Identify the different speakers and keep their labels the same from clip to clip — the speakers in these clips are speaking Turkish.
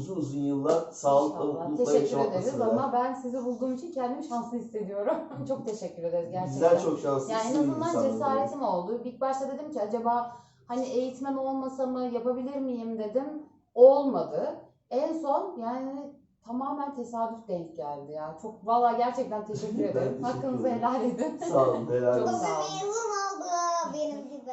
Speaker 1: uzun uzun yıllar sağlıkla,
Speaker 2: İnşallah.
Speaker 1: mutlulukla
Speaker 2: Teşekkür
Speaker 1: yaşamak
Speaker 2: ederiz
Speaker 1: nasip eder.
Speaker 2: ama ben sizi bulduğum için kendimi şanslı hissediyorum. çok teşekkür ederiz gerçekten.
Speaker 1: Bizler çok şanslıyız.
Speaker 2: Yani en azından
Speaker 1: insanlarla.
Speaker 2: cesaretim oldu. İlk başta dedim ki acaba hani eğitmen olmasa mı yapabilir miyim dedim. Olmadı. En son yani tamamen tesadüf denk geldi ya. Çok valla gerçekten teşekkür
Speaker 1: Ben
Speaker 2: ederim.
Speaker 1: teşekkür
Speaker 2: Hakkınızı
Speaker 1: ederim.
Speaker 2: helal edin.
Speaker 1: Sağ olun. Helal
Speaker 2: Çok
Speaker 1: olsun.
Speaker 2: sağ olun.
Speaker 3: Memnun oldu benim gibi.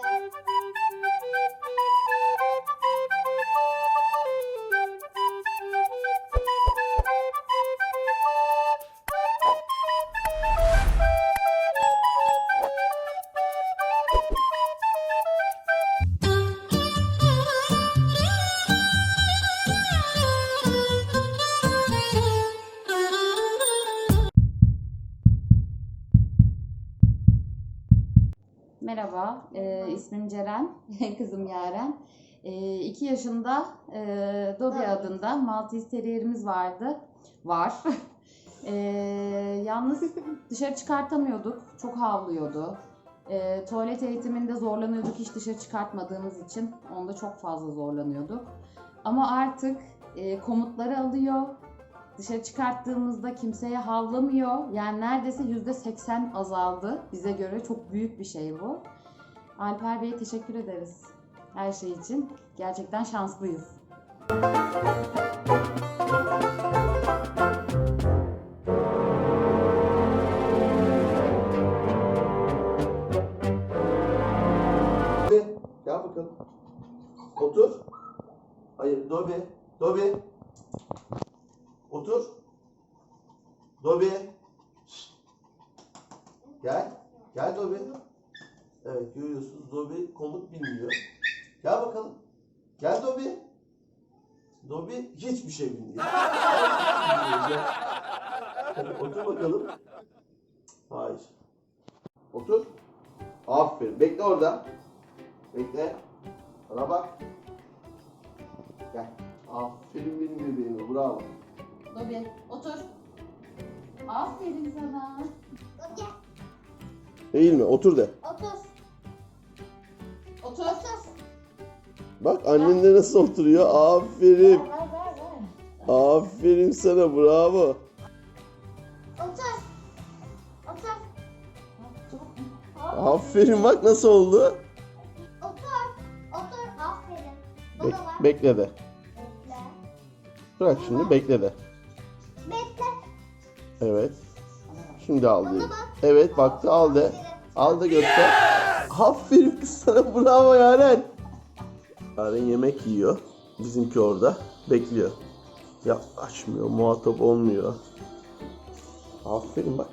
Speaker 2: Merhaba, e, ismim Ceren, kızım Yaren. 2 yaşında e, Dobby
Speaker 3: Dobby.
Speaker 2: adında Maltese Terrier'imiz vardı, var. E, yalnız dışarı çıkartamıyorduk, çok havlıyordu. E, tuvalet eğitiminde zorlanıyorduk hiç dışarı çıkartmadığımız için, onda çok fazla zorlanıyorduk. Ama artık e, komutları alıyor, Dışarı çıkarttığımızda kimseye havlamıyor. Yani neredeyse %80 azaldı. Bize göre çok büyük bir şey bu. Alper Bey'e teşekkür ederiz her şey için. Gerçekten şanslıyız.
Speaker 1: Gel bakalım. Otur. Hayır, Dobi. Dobi. Otur. Dobi. Gel. Gel Dobi. Evet, görüyorsunuz Dobi komut bilmiyor. Gel bakalım. Gel Dobi. Dobi hiçbir şey bilmiyor. Otur bakalım. Hayır. Otur. Aferin. Bekle orada. Bekle. Bana bak. Gel. Aferin benim bebeğime. Bravo.
Speaker 2: Dobby otur. Aferin sana.
Speaker 3: Gel,
Speaker 1: Eğilme. Otur de.
Speaker 3: otur,
Speaker 2: Otur.
Speaker 3: otur.
Speaker 1: Bak annen de nasıl oturuyor. Aferin.
Speaker 2: Ver ver ver.
Speaker 1: Aferin sana. Bravo.
Speaker 3: Otur. Otur.
Speaker 1: Aferin bak nasıl oldu.
Speaker 3: Otur. Otur. Aferin.
Speaker 1: Bek- bekle de.
Speaker 3: Bekle.
Speaker 1: Bırak şimdi bekle de. Evet. Şimdi al
Speaker 3: bak.
Speaker 1: Evet baktı al de. Al da göster. Aferin kız sana bravo Yaren. Yaren yemek yiyor. Bizimki orada. Bekliyor. Yaklaşmıyor. Muhatap olmuyor. Aferin bak.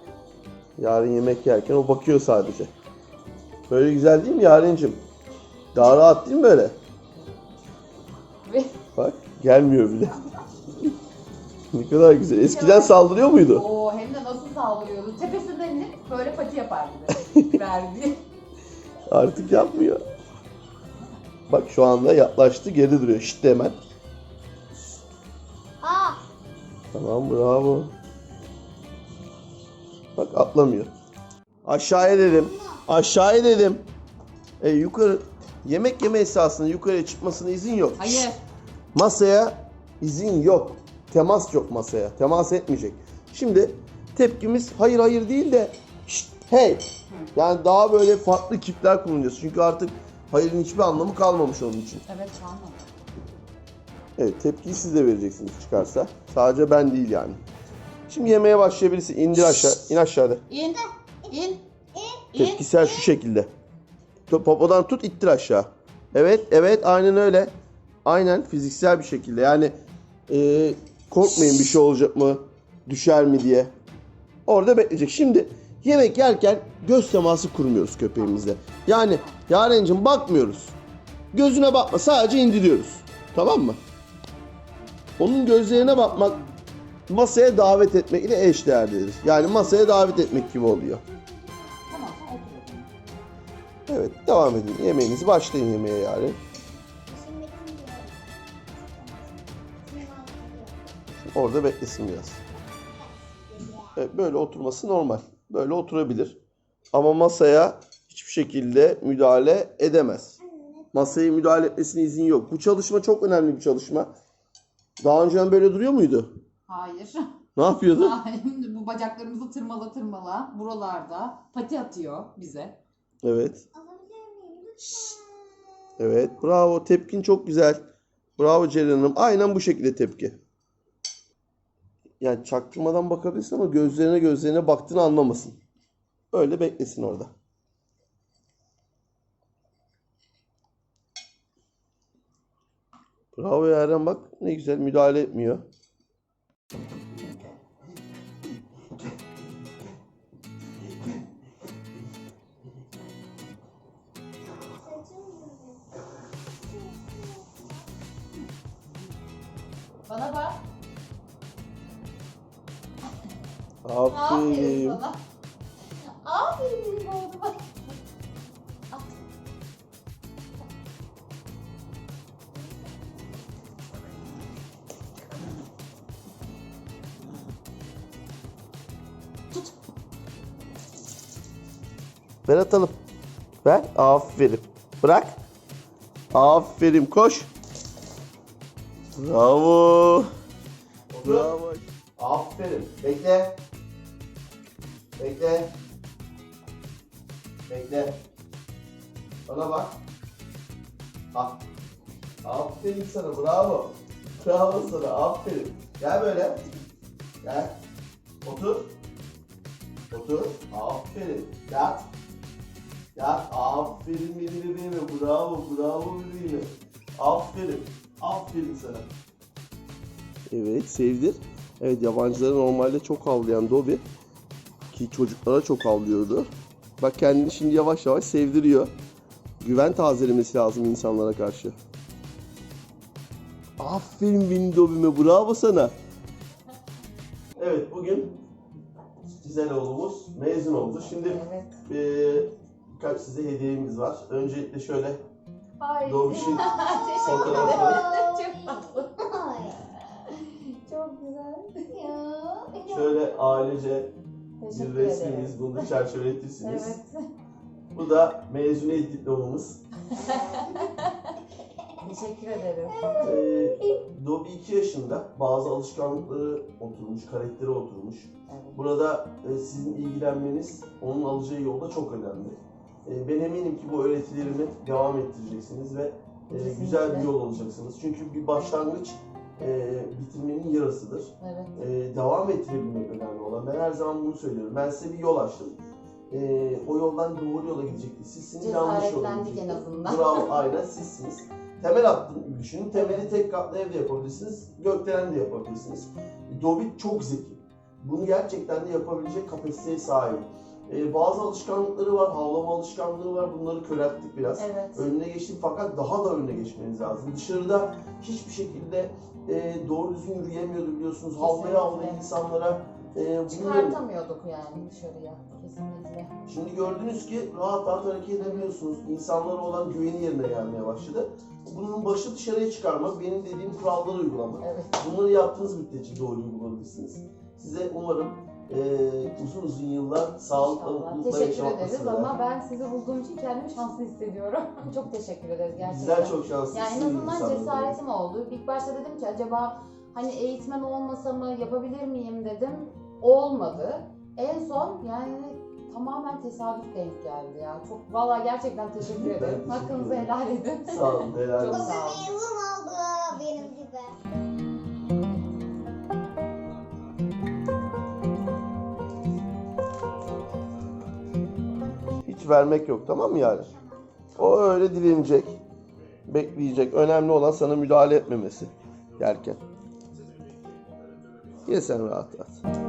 Speaker 1: Yaren yemek yerken o bakıyor sadece. Böyle güzel değil mi Yaren'cim? Daha rahat değil mi böyle? Bak gelmiyor bile. ne kadar güzel. Eskiden saldırıyor muydu?
Speaker 2: Oo, hem de nasıl saldırıyordu. Tepesinden inip böyle pati yapar bize. Verdi.
Speaker 1: Artık yapmıyor. Bak şu anda yaklaştı geri duruyor. Şşt hemen.
Speaker 3: Aa.
Speaker 1: Tamam bravo. Bak atlamıyor. Aşağıya dedim. Aşağıya dedim. E, yukarı yemek yeme esasında yukarıya çıkmasına izin yok.
Speaker 2: Hayır.
Speaker 1: Masaya izin yok. Temas yok masaya. Temas etmeyecek. Şimdi tepkimiz hayır hayır değil de şşt, hey. Yani daha böyle farklı kipler kullanacağız. Çünkü artık hayırın hiçbir anlamı kalmamış onun için.
Speaker 2: Evet tamam.
Speaker 1: Evet tepkiyi siz de vereceksiniz çıkarsa. Sadece ben değil yani. Şimdi yemeye başlayabilirsin. İndir aşağı. in aşağıda.
Speaker 2: İn. İn. İn.
Speaker 1: Tepkisel şu şekilde. Popodan tut ittir aşağı. Evet evet aynen öyle. Aynen fiziksel bir şekilde. Yani e, korkmayın bir şey olacak mı? Düşer mi diye. Orada bekleyecek. Şimdi yemek yerken göz teması kurmuyoruz köpeğimizle. Yani Yaren'cim bakmıyoruz. Gözüne bakma sadece indiriyoruz. Tamam mı? Onun gözlerine bakmak masaya davet etmek ile eşdeğerlidir. Yani masaya davet etmek gibi oluyor. Evet devam edin. Yemeğinizi başlayın yemeğe yani. Orada beklesin biraz. Evet, böyle oturması normal. Böyle oturabilir. Ama masaya hiçbir şekilde müdahale edemez. Masaya müdahale etmesine izin yok. Bu çalışma çok önemli bir çalışma. Daha önceden böyle duruyor muydu?
Speaker 2: Hayır.
Speaker 1: Ne yapıyordu?
Speaker 2: Hayır. Bu bacaklarımızı tırmala tırmala buralarda pati atıyor bize.
Speaker 1: Evet.
Speaker 3: Alabilir miyim lütfen?
Speaker 1: Evet. Bravo. Tepkin çok güzel. Bravo Ceren Hanım. Aynen bu şekilde tepki. Yani çaktırmadan bakabilirsin ama gözlerine gözlerine baktığını anlamasın. Öyle beklesin orada. Bravo Yaren bak ne güzel müdahale etmiyor. Aferin.
Speaker 2: Aferin sana. Aferin oğluma. Tut.
Speaker 1: Ver atalım. Ver. Aferin. Bırak. Aferin. Koş. Bravo. Bravo. Aferin. Bekle. Bekle. Bekle. Bana bak. Ah. Aferin sana. Bravo. Bravo sana. Aferin. Gel böyle. Gel. Otur. Otur. Aferin. Yat. Ya aferin benim bebeğime. Bravo, bravo bebeğime. Aferin. Aferin sana. Evet, sevdir. Evet, yabancıları normalde çok havlayan Dobby. Ki çocuklara çok havlıyordu. Bak kendini şimdi yavaş yavaş sevdiriyor. Güven tazelemesi lazım insanlara karşı. Aferin Dobby'me. Bravo sana. Evet, bugün güzel oğlumuz mezun oldu. Şimdi
Speaker 2: Evet.
Speaker 1: ee, birkaç size hediyemiz var. Öncelikle şöyle
Speaker 2: Ay.
Speaker 1: Fotoğrafı.
Speaker 2: ederim. Çok tatlı. Çok güzel.
Speaker 3: Ya.
Speaker 1: Şöyle ailece
Speaker 2: Teşekkür
Speaker 1: bir resmimiz.
Speaker 2: ederim.
Speaker 1: Bunu da çerçeveletirsiniz.
Speaker 2: Evet.
Speaker 1: Bu da mezuniyet diplomamız.
Speaker 2: Teşekkür ederim.
Speaker 1: Ee, Dobby 2 yaşında. Bazı alışkanlıkları oturmuş, karakteri oturmuş.
Speaker 2: Evet.
Speaker 1: Burada e, sizin ilgilenmeniz onun alacağı yolda çok önemli. E, ben eminim ki bu öğretilerimi devam ettireceksiniz ve e, güzel bir yol alacaksınız. Çünkü bir başlangıç e, bitirmenin yarısıdır.
Speaker 2: Evet.
Speaker 1: e, devam ettirebilmek önemli olan. Ben her zaman bunu söylüyorum. Ben size bir yol açtım. E, o yoldan doğru yola gidecektiniz. Sizsiniz yanlış yola
Speaker 2: Cesaretlendik en azından.
Speaker 1: Bravo aynen sizsiniz. Temel attım düşünün. Temeli tek katlı evde yapabilirsiniz. Gökdelen de yapabilirsiniz. Dobby çok zeki. Bunu gerçekten de yapabilecek kapasiteye sahip. E, bazı alışkanlıkları var. Havlama alışkanlığı var. Bunları körelttik biraz
Speaker 2: Evet.
Speaker 1: önüne geçtim fakat daha da önüne geçmeniz lazım. Dışarıda hiçbir şekilde e, doğru düzgün yürüyemiyordu biliyorsunuz. Havlaya havlaya insanlara e, bunları...
Speaker 2: Çıkartamıyorduk yani dışarıya. Kesinlikle.
Speaker 1: Şimdi gördünüz ki rahat rahat hareket edebiliyorsunuz. İnsanlara olan güveni yerine gelmeye başladı. Bunun başı dışarıya çıkarmak, benim dediğim kuralları uygulamak.
Speaker 2: Evet.
Speaker 1: Bunları yaptığınız müddetçe doğru uygulayabilirsiniz. Size umarım e, uzun uzun yıllar sağlıkla,
Speaker 2: İnşallah.
Speaker 1: mutlulukla
Speaker 2: Teşekkür
Speaker 1: yaşamak
Speaker 2: ederiz
Speaker 1: nasip eder.
Speaker 2: ama ben sizi bulduğum için kendimi şanslı hissediyorum. çok teşekkür ederiz gerçekten.
Speaker 1: Bizler çok şanslıyız.
Speaker 2: Yani en azından
Speaker 1: insanlarınız.
Speaker 2: cesaretim oldu. İlk başta dedim ki acaba hani eğitmen olmasa mı yapabilir miyim dedim. Olmadı. En son yani tamamen tesadüf denk geldi ya. Çok vallahi gerçekten teşekkür
Speaker 1: Ben
Speaker 2: ederim.
Speaker 1: teşekkür
Speaker 2: Hakkınızı
Speaker 1: ederim.
Speaker 2: helal edin.
Speaker 1: Sağ olun. helal
Speaker 2: Çok
Speaker 1: olsun.
Speaker 2: sağ olun.
Speaker 3: Mezun oldu benim gibi.
Speaker 1: Vermek yok tamam mı yani? O öyle dilenecek. Bekleyecek. Önemli olan sana müdahale etmemesi yerken. Ye sen rahat rahat.